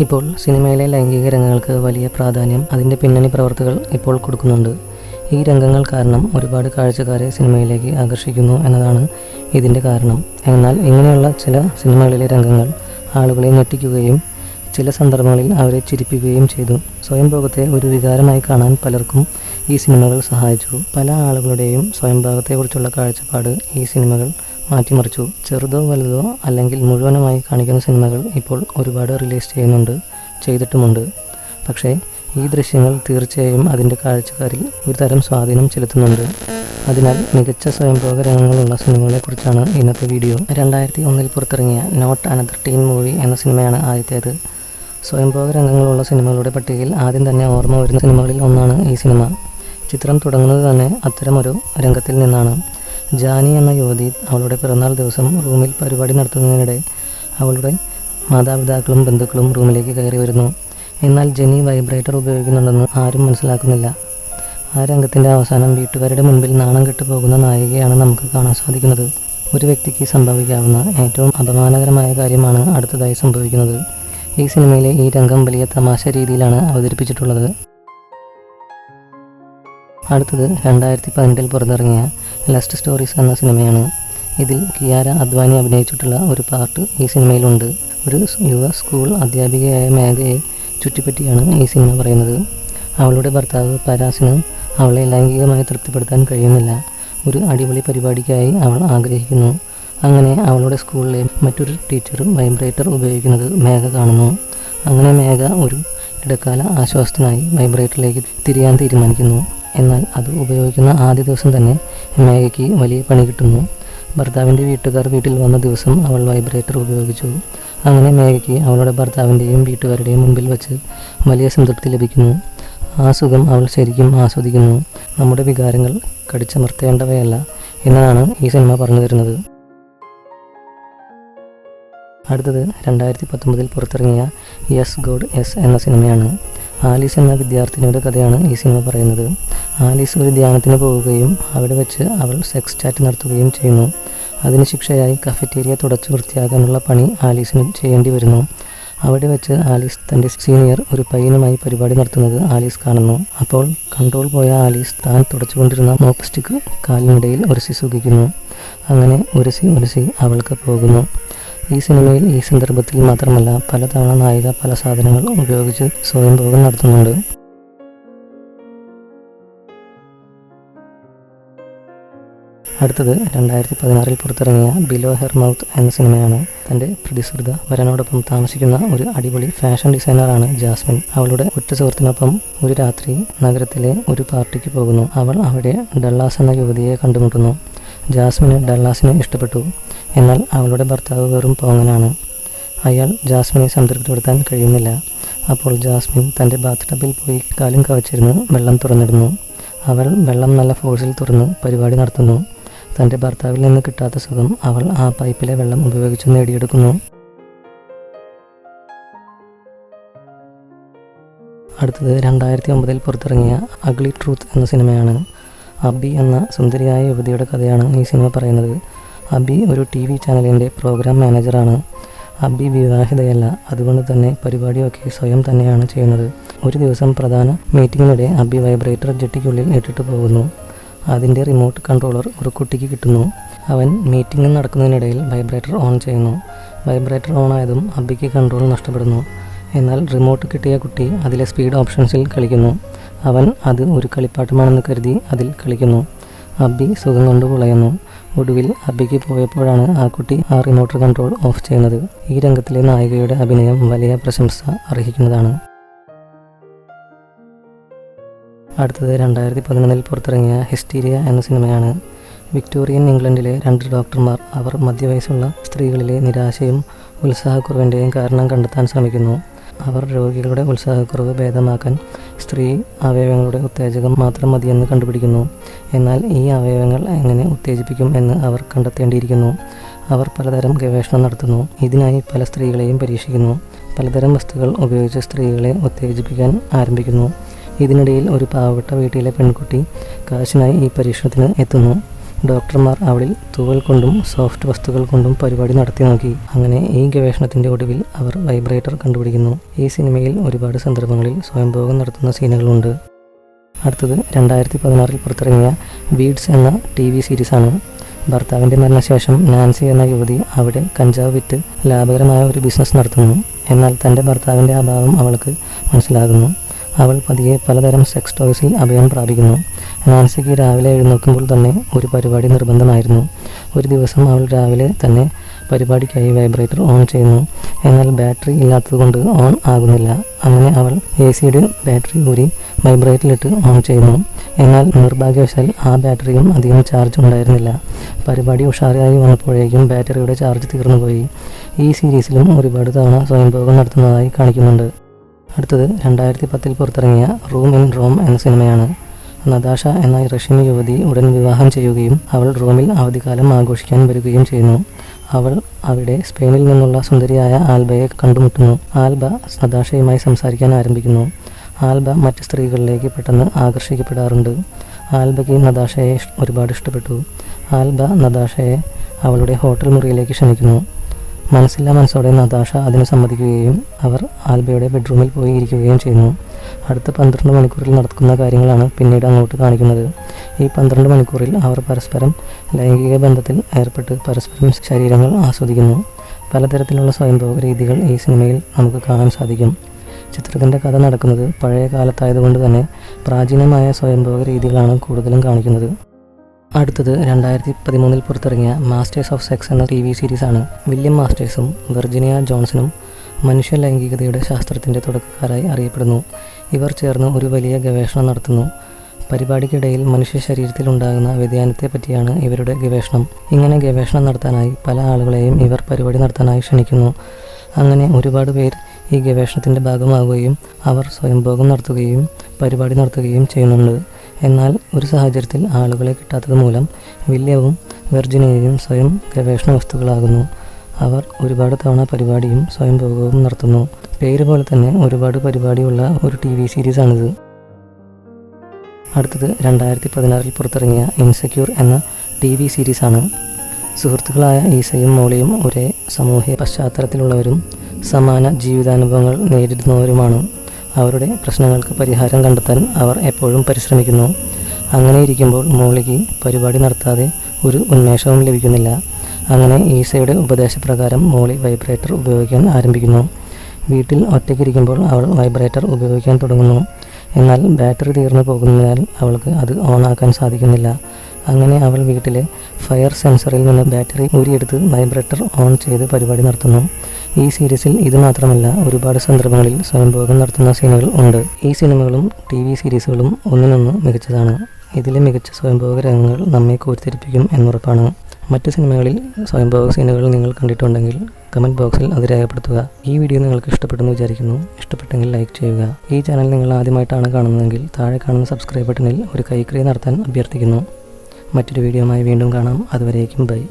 ഇപ്പോൾ സിനിമയിലെ ലൈംഗിക രംഗങ്ങൾക്ക് വലിയ പ്രാധാന്യം അതിന്റെ പിന്നണി പ്രവർത്തകൾ ഇപ്പോൾ കൊടുക്കുന്നുണ്ട്. ഈ രംഗങ്ങൾ കാരണം ഒരുപാട് കാഴ്ചക്കാരെ സിനിമയിലേക്ക് ആകർഷിക്കുന്നു എന്നതാണ് ഇതിന്റെ കാരണം. എന്നാൽ ഇങ്ങനെയുള്ള ചില സിനിമകളിലെ രംഗങ്ങൾ ആളുകളെ ഞെട്ടിക്കുകയും ചില സന്ദർഭങ്ങളിൽ അവരെ ചിരിപ്പിക്കുകയും ചെയ്തു. സ്വയംഭോഗത്തെ ഒരു വികാരമായി കാണാൻ പലർക്കും ഈ സിനിമകൾ സഹായിച്ചു. പല ആളുകളുടെയും സ്വയംഭാഗത്തെക്കുറിച്ചുള്ള കാഴ്ചപ്പാട് ഈ സിനിമകൾ മാറ്റിമറിച്ചു. ചെറുതോ വലുതോ അല്ലെങ്കിൽ മുഴുവനുമായി കാണിക്കുന്ന സിനിമകൾ ഇപ്പോൾ ഒരുപാട് റിലീസ് ചെയ്യുന്നുണ്ട് ചെയ്തിട്ടുമുണ്ട്. പക്ഷേ ഈ ദൃശ്യങ്ങൾ തീർച്ചയായും അതിന്റെ കാഴ്ചക്കാരിൽ ഒരു തരം സ്വാധീനം ചെലുത്തുന്നുണ്ട്. അതിനാൽ മികച്ച സ്വയംഭോഗ രംഗങ്ങളുള്ള സിനിമകളെക്കുറിച്ചാണ് ഇന്നത്തെ വീഡിയോ. രണ്ടായിരത്തി ഒന്നിൽ പുറത്തിറങ്ങിയ നോട്ട് അനദർ ടീൻ മൂവി എന്ന സിനിമയാണ് ആദ്യത്തേത്. സ്വയംഭോഗ രംഗങ്ങളുള്ള സിനിമകളുടെ പട്ടികയിൽ ആദ്യം തന്നെ ഓർമ്മ വരുന്ന സിനിമകളിൽ ഒന്നാണ് ഈ സിനിമ. ചിത്രം തുടങ്ങുന്നത് തന്നെ അത്തരമൊരു രംഗത്തിൽ നിന്നാണ്. ജാനി എന്ന യുവതി അവളുടെ പിറന്നാൾ ദിവസം റൂമിൽ പരിപാടി നടത്തുന്നതിനിടെ അവളുടെ മാതാപിതാക്കളും ബന്ധുക്കളും റൂമിലേക്ക് കയറി വരുന്നു. എന്നാൽ ജെനി വൈബ്രേറ്റർ ഉപയോഗിക്കുന്നുണ്ടെന്ന് ആരും മനസ്സിലാക്കുന്നില്ല. ആ രംഗത്തിന്റെ അവസാനം വീട്ടുകാരുടെ മുൻപിൽ നാണം കെട്ടുപോകുന്ന നായികയാണ് നമുക്ക് കാണാൻ സാധിക്കുന്നത്. ഒരു വ്യക്തിക്ക് സംഭവിക്കാവുന്ന ഏറ്റവും അപമാനകരമായ കാര്യമാണ് അടുത്തതായി സംഭവിക്കുന്നത്. ഈ സിനിമയിലെ ഈ രംഗം വലിയ തമാശ രീതിയിലാണ് അവതരിപ്പിച്ചിട്ടുള്ളത്. അടുത്തത് രണ്ടായിരത്തി പതിനെട്ടിൽ പുറത്തിറങ്ങിയ ലസ്റ്റ് സ്റ്റോറീസ് എന്ന സിനിമയാണ്. ഇതിൽ കിയാര അദ്വാനി അഭിനയിച്ചിട്ടുള്ള ഒരു പാർട്ട് ഈ സിനിമയിലുണ്ട്. ഒരു യുവ സ്കൂൾ അധ്യാപികയായ മേഘയെ ചുറ്റിപ്പറ്റിയാണ് ഈ സിനിമ പറയുന്നത്. അവളുടെ ഭർത്താവ് പരാസിന് അവളെ ലൈംഗികമായി തൃപ്തിപ്പെടുത്താൻ കഴിയുന്നില്ല. ഒരു അടിപൊളി പരിപാടിക്കായി അവൾ ആഗ്രഹിക്കുന്നു. അങ്ങനെ അവളുടെ സ്കൂളിലെ മറ്റൊരു ടീച്ചറും വൈബ്രേറ്റർ ഉപയോഗിക്കുന്നത് മേഘ കാണുന്നു. അങ്ങനെ മേഘ ഒരു ഇടക്കാല ആശ്വാസത്തിനായി വൈബ്രേറ്ററിലേക്ക് തിരിയാൻ തീരുമാനിക്കുന്നു. എന്നാൽ അത് ഉപയോഗിക്കുന്ന ആദ്യ ദിവസം തന്നെ മേഘയ്ക്ക് വലിയ പണി കിട്ടുന്നു. ഭർത്താവിന്റെ വീട്ടുകാർ വീട്ടിൽ വന്ന ദിവസം അവൾ വൈബ്രേറ്റർ ഉപയോഗിച്ചു. അങ്ങനെ മേഘയ്ക്ക് അവളുടെ ഭർത്താവിന്റെയും വീട്ടുകാരുടെയും മുമ്പിൽ വെച്ച് വലിയ സംതൃപ്തി ലഭിക്കുന്നു. ആ സുഖം അവൾ ശരിക്കും ആസ്വദിക്കുന്നു. നമ്മുടെ വികാരങ്ങൾ കടിച്ചമർത്തേണ്ടവയല്ല എന്നതാണ് ഈ സിനിമ പറഞ്ഞു തരുന്നത്. അടുത്തത് രണ്ടായിരത്തി പത്തൊമ്പതിൽ പുറത്തിറങ്ങിയ യെസ് ഗോഡ് എസ് എന്ന സിനിമയാണ്. ആലീസ് എന്ന വിദ്യാർത്ഥിനിയുടെ കഥയാണ് ഈ സിനിമ പറയുന്നത്. ആലീസ് ഒരു ധ്യാനത്തിന് പോവുകയും അവിടെ വെച്ച് അവൾ സെക്സ് ചാറ്റ് നടത്തുകയും ചെയ്യുന്നു. അതിന് ശിക്ഷയായി കഫറ്റേരിയ തുടച്ചു വൃത്തിയാക്കാനുള്ള പണി ആലീസിന് ചെയ്യേണ്ടി വരുന്നു. അവിടെ വെച്ച് ആലീസ് തന്റെ സീനിയർ ഒരു പയ്യനുമായി പരിപാടി നടത്തുന്നത് ആലീസ് കാണുന്നു. അപ്പോൾ കൺട്രോൾ പോയ ആലീസ് താൻ തുടച്ചുകൊണ്ടിരുന്ന മോപ്പ് സ്റ്റിക്ക് കാലിനിടയിൽ ഉരസി സൂക്ഷിക്കുന്നു. അങ്ങനെ ഉരസി ഉരസി അവൾക്ക് പോകുന്നു. ഈ സിനിമയിൽ ഈ സന്ദർഭത്തിൽ മാത്രമല്ല പലതവണ നായിക പല സാധനങ്ങൾ ഉപയോഗിച്ച് സ്വയംഭോഗം നടത്തുന്നുണ്ട്. അടുത്തത് രണ്ടായിരത്തി പതിനാറിൽ പുറത്തിറങ്ങിയ ബിലോ ഹെർ മൗത്ത് എന്ന സിനിമയാണ്. തന്റെ പ്രതിസൃത വരനോടൊപ്പം താമസിക്കുന്ന ഒരു അടിപൊളി ഫാഷൻ ഡിസൈനറാണ് ജാസ്മിൻ. അവളുടെ ഒറ്റ സുഹൃത്തിനൊപ്പം ഒരു രാത്രി നഗരത്തിലെ ഒരു പാർട്ടിക്ക് പോകുന്നു. അവൾ അവിടെ ഡള്ളാസ് എന്ന യുവതിയെ കണ്ടുമുട്ടുന്നു. ജാസ്മിന് ഡള്ളാസിനെ ഇഷ്ടപ്പെട്ടു. എന്നാൽ അവളുടെ ഭർത്താവ് വെറും പോങ്ങനാണ്. അയാൾ ജാസ്മിനെ സംതൃപ്തിപ്പെടുത്താൻ കഴിയുന്നില്ല. അപ്പോൾ ജാസ്മിൻ തന്റെ ബാത്ത് ടബിൽ പോയി കാലും കവച്ചിരുന്ന് വെള്ളം തുറന്നിടുന്നു. അവൾ വെള്ളം നല്ല ഫോഴ്സിൽ തുറന്ന് പരിപാടി നടത്തുന്നു. തന്റെ ഭർത്താവിൽ നിന്ന് കിട്ടാത്ത സുഖം അവൾ ആ പൈപ്പിലെ വെള്ളം ഉപയോഗിച്ച് നേടിയെടുക്കുന്നു. അടുത്തത് രണ്ടായിരത്തി ഒമ്പതിൽ പുറത്തിറങ്ങിയ അഗ്ലി ട്രൂത്ത് എന്ന സിനിമയാണ്. അബി എന്ന സുന്ദരിയായ യുവതിയുടെ കഥയാണ് ഈ സിനിമ പറയുന്നത്. അബി ഒരു ടി വി ചാനലിന്റെ പ്രോഗ്രാം മാനേജറാണ്. അബി വിവാഹിതയല്ല അതുകൊണ്ട് തന്നെ പരിപാടിയൊക്കെ സ്വയം തന്നെയാണ് ചെയ്യുന്നത്. ഒരു ദിവസം പ്രധാന മീറ്റിങ്ങിനിടെ അബി വൈബ്രേറ്റർ ജെട്ടിക്കുള്ളിൽ ഇട്ടിട്ട് പോകുന്നു. അതിന്റെ റിമോട്ട് കൺട്രോളർ ഒരു കുട്ടിക്ക് കിട്ടുന്നു. അവൻ മീറ്റിംഗ് നടക്കുന്നതിനിടയിൽ വൈബ്രേറ്റർ ഓൺ ചെയ്യുന്നു. വൈബ്രേറ്റർ ഓൺ ആയതും അബിക്ക് കൺട്രോൾ നഷ്ടപ്പെടുന്നു. എന്നാൽ റിമോട്ട് കിട്ടിയ കുട്ടി അതിലെ സ്പീഡ് ഓപ്ഷൻസിൽ കളിക്കുന്നു. അവൻ അത് ഒരു കളിപ്പാട്ടമാണെന്ന് കരുതി അതിൽ കളിക്കുന്നു. അബി സുഖം കൊണ്ട് കുളയുന്നു ഒടുവിൽ അബിക്ക് പോയപ്പോഴാണ് ആ കുട്ടി ആ റിമോട്ട് കൺട്രോൾ ഓഫ് ചെയ്യുന്നത്. ഈ രംഗത്തിലെ നായികയുടെ അഭിനയം വലിയ പ്രശംസ അർഹിക്കുന്നതാണ്. അടുത്തത് രണ്ടായിരത്തി പതിനൊന്നിൽ പുറത്തിറങ്ങിയ ഹിസ്റ്റീരിയ എന്ന സിനിമയാണ്. വിക്ടോറിയൻ ഇംഗ്ലണ്ടിലെ രണ്ട് ഡോക്ടർമാർ അവർ മധ്യവയസ്സുള്ള സ്ത്രീകളിലെ നിരാശയും ഉത്സാഹക്കുറവിന്റെയും കാരണം കണ്ടെത്താൻ ശ്രമിക്കുന്നു. അവർ രോഗികളുടെ ഉത്സാഹക്കുറവ് ഭേദമാക്കാൻ സ്ത്രീ അവയവങ്ങളുടെ ഉത്തേജകം മാത്രം മതിയെന്ന് കണ്ടുപിടിക്കുന്നു. എന്നാൽ ഈ അവയവങ്ങൾ എങ്ങനെ ഉത്തേജിപ്പിക്കും എന്ന് അവർ കണ്ടെത്തേണ്ടിയിരിക്കുന്നു. അവർ പലതരം ഗവേഷണം നടത്തുന്നു. ഇതിനായി പല സ്ത്രീകളെയും പരീക്ഷിക്കുന്നു. പലതരം വസ്തുക്കൾ ഉപയോഗിച്ച് സ്ത്രീകളെ ഉത്തേജിപ്പിക്കാൻ ആരംഭിക്കുന്നു. ഇതിനിടയിൽ ഒരു പാവപ്പെട്ട വീട്ടിലെ പെൺകുട്ടി കാശിനായി ഈ പരീക്ഷണത്തിന് എത്തുന്നു. ഡോക്ടർമാർ അവളിൽ തൂവൽ കൊണ്ടും സോഫ്റ്റ് വസ്തുക്കൾ കൊണ്ടും പരിപാടി നടത്തി നോക്കി. അങ്ങനെ ഈ ഗവേഷണത്തിന്റെ ഒടുവിൽ അവർ വൈബ്രേറ്റർ കണ്ടുപിടിക്കുന്നു. ഈ സിനിമയിൽ ഒരുപാട് സന്ദർഭങ്ങളിൽ സ്വയംഭോഗം നടത്തുന്ന സീനുകളുണ്ട്. അടുത്തത് രണ്ടായിരത്തി പതിനാറിൽ പുറത്തിറങ്ങിയ ബീഡ്സ് എന്ന ടി വി സീരീസാണ്. ഭർത്താവിന്റെ മരണശേഷം നാൻസി എന്ന യുവതി അവിടെ കഞ്ചാവ് വിറ്റ് ലാഭകരമായ ഒരു ബിസിനസ് നടത്തുന്നു. എന്നാൽ തന്റെ ഭർത്താവിന്റെ അഭാവം അവൾക്ക് മനസ്സിലാകുന്നു. അവൾ പതിയെ പലതരം സെക്സ് ടോയ്സിൽ അഭയം പ്രാപിക്കുന്നു. നാൻസിക്ക് രാവിലെ എഴുന്നേൽക്കുമ്പോൾ തന്നെ ഒരു പരിപാടി നിർബന്ധമായിരുന്നു. ഒരു ദിവസം അവൾ രാവിലെ തന്നെ പരിപാടിക്കായി വൈബ്രേറ്റർ ഓൺ ചെയ്യുന്നു. എന്നാൽ ബാറ്ററി ഇല്ലാത്തതുകൊണ്ട് ഓൺ ആകുന്നില്ല. അങ്ങനെ അവൾ എ സിയുടെ ബാറ്ററി ഊരി വൈബ്രേറ്ററിലിട്ട് ഓൺ ചെയ്യുന്നു. എന്നാൽ നിർഭാഗ്യവശാൽ ആ ബാറ്ററിയും അധികം ചാർജ് ഉണ്ടായിരുന്നില്ല. പരിപാടി ഉഷാറായി വന്നപ്പോഴേക്കും ബാറ്ററിയുടെ ചാർജ് തീർന്നുപോയി ഈ സീരീസിലും ഒരുപാട് തവണ സ്വയംഭോഗം നടത്തുന്നതായി കാണിക്കുന്നുണ്ട്. അടുത്തത് രണ്ടായിരത്തി പത്തിൽ പുറത്തിറങ്ങിയ റൂം ഇൻ റോം എന്ന സിനിമയാണ്. നതാഷ എന്ന റഷ്യൻ യുവതി ഉടൻ വിവാഹം ചെയ്യുകയും അവൾ റോമിൽ അവധിക്കാലം ആഘോഷിക്കാൻ വരികയും ചെയ്യുന്നു. അവൾ അവിടെ സ്പെയിനിൽ നിന്നുള്ള സുന്ദരിയായ ആൽബയെ കണ്ടുമുട്ടുന്നു. ആൽബ നതാഷയുമായി സംസാരിക്കാൻ ആരംഭിക്കുന്നു. ആൽബ മറ്റ് സ്ത്രീകളിലേക്ക് പെട്ടെന്ന് ആകർഷിക്കപ്പെടാറുണ്ട്. ആൽബയ്ക്ക് നദാഷയെ ഒരുപാട് ഇഷ്ടപ്പെട്ടു. ആൽബ നദാഷയെ അവളുടെ ഹോട്ടൽ മുറിയിലേക്ക് ക്ഷണിക്കുന്നു. മനസ്സില്ലാ മനസ്സോടെ നതാഷ അതിന് സമ്മതിക്കുകയും അവർ ആൽബയുടെ ബെഡ്റൂമിൽ പോയി ഇരിക്കുകയും ചെയ്യുന്നു. അടുത്ത പന്ത്രണ്ട് മണിക്കൂറിൽ നടക്കുന്ന കാര്യങ്ങളാണ് പിന്നീട് അങ്ങോട്ട് കാണിക്കുന്നത്. ഈ പന്ത്രണ്ട് മണിക്കൂറിൽ അവർ പരസ്പരം ലൈംഗിക ബന്ധത്തിൽ ഏർപ്പെട്ട് പരസ്പരം ശരീരങ്ങൾ ആസ്വദിക്കുന്നു. പലതരത്തിലുള്ള സ്വയംഭോഗ രീതികൾ ഈ സിനിമയിൽ നമുക്ക് കാണാൻ സാധിക്കും. ചിത്രത്തിന്റെ കഥ നടക്കുന്നത് പഴയ കാലത്തായതുകൊണ്ട് തന്നെ പ്രാചീനമായ സ്വയംഭോഗ രീതികളാണ് കൂടുതലും കാണിക്കുന്നത്. അടുത്തത് രണ്ടായിരത്തി പതിമൂന്നിൽ പുറത്തിറങ്ങിയ മാസ്റ്റേഴ്സ് ഓഫ് സെക്സ് എന്ന ടി വി സീരീസാണ് വില്യം മാസ്റ്റേഴ്സും വെർജിനിയ ജോൺസണും മനുഷ്യ ലൈംഗികതയുടെ ശാസ്ത്രത്തിന്റെ തുടക്കക്കാരായി അറിയപ്പെടുന്നു. ഇവർ ചേർന്ന് ഒരു വലിയ ഗവേഷണം നടത്തുന്നു. പരിപാടിക്കിടയിൽ മനുഷ്യ ശരീരത്തിൽ ഉണ്ടാകുന്ന വ്യതിയാനത്തെ പറ്റിയാണ് ഇവരുടെ ഗവേഷണം. ഇങ്ങനെ ഗവേഷണം നടത്താനായി പല ആളുകളെയും ഇവർ പരിപാടി നടത്താനായി ക്ഷണിക്കുന്നു. അങ്ങനെ ഒരുപാട് പേർ ഈ ഗവേഷണത്തിന്റെ ഭാഗമാവുകയും അവർ സ്വയംഭോഗം നടത്തുകയും പരിപാടി നടത്തുകയും ചെയ്യുന്നുണ്ട്. എന്നാൽ ഒരു സാഹചര്യത്തിൽ ആളുകളെ കിട്ടാത്തത് മൂലം വില്യവും വെർജിനിയയും സ്വയം ഗവേഷണ വസ്തുക്കളാകുന്നു. അവർ ഒരുപാട് തവണ പരിപാടിയും സ്വയംഭോഗവും നടത്തുന്നു. പേര് പോലെ തന്നെ ഒരുപാട് പരിപാടിയുള്ള ഒരു ടി വി സീരീസാണിത്. അടുത്തത് രണ്ടായിരത്തി പതിനാറിൽ പുറത്തിറങ്ങിയ ഇൻസെക്യൂർ എന്ന ടി വി സീരീസാണ്. സുഹൃത്തുക്കളായ ഈസയും മോളിയും ഒരേ സാമൂഹ്യ പശ്ചാത്തലത്തിലുള്ളവരും സമാന ജീവിതാനുഭവങ്ങൾ നേരിടുന്നവരുമാണ്. അവരുടെ പ്രശ്നങ്ങൾക്ക് പരിഹാരം കണ്ടെത്താൻ അവർ എപ്പോഴും പരിശ്രമിക്കുന്നു. അങ്ങനെ ഇരിക്കുമ്പോൾ മോളിക്ക് പരിപാടി നടത്താതെ ഒരു ഉന്മേഷവും ലഭിക്കുന്നില്ല. അങ്ങനെ ഈസയുടെ ഉപദേശപ്രകാരം മോളി വൈബ്രേറ്റർ ഉപയോഗിക്കാൻ ആരംഭിക്കുന്നു. വീട്ടിൽ ഒറ്റയ്ക്കിരിക്കുമ്പോൾ അവൾ വൈബ്രേറ്റർ ഉപയോഗിക്കാൻ തുടങ്ങുന്നു. എന്നാൽ ബാറ്ററി തീർന്നു പോകുന്നതിനാൽ അവൾക്ക് അത് ഓണാക്കാൻ സാധിക്കുന്നില്ല. അങ്ങനെ അവൾ വീട്ടിലെ ഫയർ സെൻസറിൽ നിന്ന് ബാറ്ററി ഊരിയെടുത്ത് വൈബ്രേറ്റർ ഓൺ ചെയ്ത് പരിപാടി നടത്തുന്നു. ഈ സീരീസിൽ ഇത് മാത്രമല്ല ഒരുപാട് സന്ദർഭങ്ങളിൽ സ്വയംഭോഗം നടത്തുന്ന സീനുകൾ ഉണ്ട്. ഈ സിനിമകളും ടി വി സീരീസുകളും ഒന്നിനൊന്ന് മികച്ചതാണ്. ഇതിലെ മികച്ച സ്വയംഭോഗ രംഗങ്ങൾ നമ്മെ കോരിത്തിരിപ്പിക്കും എന്നുറപ്പാണ്. മറ്റ് സിനിമകളിൽ സ്വയംഭോഗ സീനുകൾ നിങ്ങൾ കണ്ടിട്ടുണ്ടെങ്കിൽ കമന്റ് ബോക്സിൽ അത് രേഖപ്പെടുത്തുക. ഈ വീഡിയോ നിങ്ങൾക്ക് ഇഷ്ടപ്പെട്ടെന്ന് വിചാരിക്കുന്നു. ഇഷ്ടപ്പെട്ടെങ്കിൽ ലൈക്ക് ചെയ്യുക. ഈ ചാനൽ നിങ്ങൾ ആദ്യമായിട്ടാണ് കാണുന്നതെങ്കിൽ താഴെ കാണുന്ന സബ്സ്ക്രൈബ് ബട്ടണിൽ ഒരു കൈക്രിയ നടത്താൻ അഭ്യർത്ഥിക്കുന്നു. മറ്റൊരു വീഡിയോയുമായി വീണ്ടും കാണാം. അതുവരേക്കും ബൈ.